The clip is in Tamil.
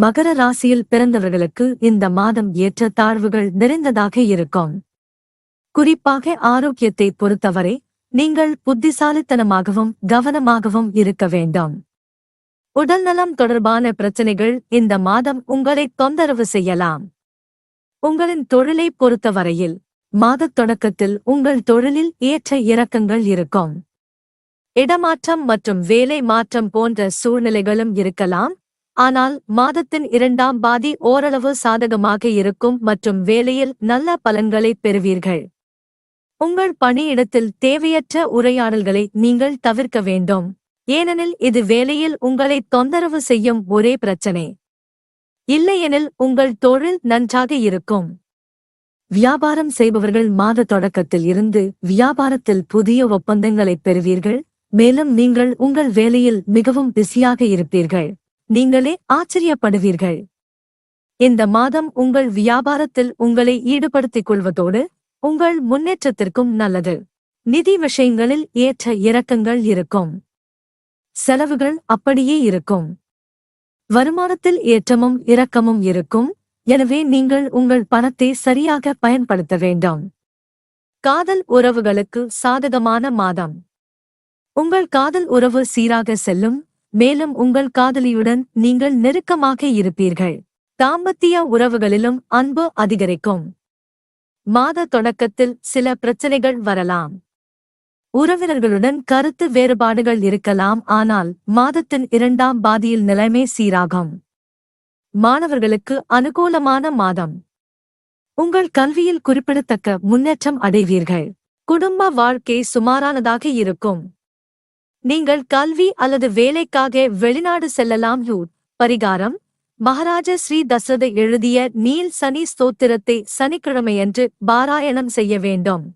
மகர ராசியில் பிறந்தவர்களுக்கு இந்த மாதம் ஏற்ற தாழ்வுகள் நிறைந்ததாக இருக்கும். குறிப்பாக ஆரோக்கியத்தை பொறுத்தவரை நீங்கள் புத்திசாலித்தனமாகவும் கவனமாகவும் இருக்க வேண்டும். உடல்நலம் தொடர்பான பிரச்சனைகள் இந்த மாதம் உங்களை தொந்தரவு செய்யலாம். உங்களின் தொழிலை பொறுத்தவரையில் மாதத் தொடக்கத்தில் உங்கள் தொழிலில் ஏற்ற இறக்கங்கள் இருக்கும். இடமாற்றம் மற்றும் வேலை மாற்றம் போன்ற சூழ்நிலைகளும் இருக்கலாம். ஆனால் மாதத்தின் இரண்டாம் பாதி ஓரளவு சாதகமாக இருக்கும் மற்றும் வேலையில் நல்ல பலன்களை பெறுவீர்கள். உங்கள் பணியிடத்தில் தேவையற்ற உரையாடல்களை நீங்கள் தவிர்க்க வேண்டும். ஏனெனில் இது வேலையில் உங்களை தொந்தரவு செய்யும் ஒரே பிரச்சனை. இல்லையெனில் உங்கள் தொழில் நன்றாக இருக்கும். வியாபாரம் செய்பவர்கள் மாத தொடக்கத்தில் இருந்து வியாபாரத்தில் புதிய ஒப்பந்தங்களைப் பெறுவீர்கள். மேலும் நீங்கள் உங்கள் வேலையில் மிகவும் பிஸியாக இருப்பீர்கள். நீங்களே ஆச்சரியப்படுவீர்கள். இந்த மாதம் உங்கள் வியாபாரத்தில் உங்களை ஈடுபடுத்திக் கொள்வதோடு உங்கள் முன்னேற்றத்திற்கும் நல்லது. நிதி விஷயங்களில் ஏற்ற இறக்கங்கள் இருக்கும். செலவுகள் அப்படியே இருக்கும். வருமானத்தில் ஏற்றமும் இரக்கமும் இருக்கும். எனவே நீங்கள் உங்கள் பணத்தை சரியாக பயன்படுத்த வேண்டும். காதல் உறவுகளுக்கு சாதகமான மாதம். உங்கள் காதல் உறவு சீராக செல்லும் மேலும் உங்கள் காதலியுடன் நீங்கள் நெருக்கமாக இருப்பீர்கள். தாம்பத்திய உறவுகளிலும் அன்பு அதிகரிக்கும். மாத தொடக்கத்தில் சில பிரச்சனைகள் வரலாம். உறவினர்களுடன் கருத்து வேறுபாடுகள் இருக்கலாம் ஆனால் மாதத்தின் இரண்டாம் பாதியில் நிலைமை சீராகும். மாணவர்களுக்கு அனுகூலமான மாதம். உங்கள் கல்வியில் குறிப்பிடத்தக்க முன்னேற்றம் அடைவீர்கள். குடும்ப வாழ்க்கை சுமாரானதாக இருக்கும். நீங்கள் கல்வி அல்லது வேலைக்காக வெளிநாடு செல்லலாம் யூட் பரிகாரம் மகாராஜா ஸ்ரீ தசரத எழுதிய நீல் சனி ஸ்தோத்திரத்தை சனிக்கிழமையன்று பாராயணம் செய்ய வேண்டும்.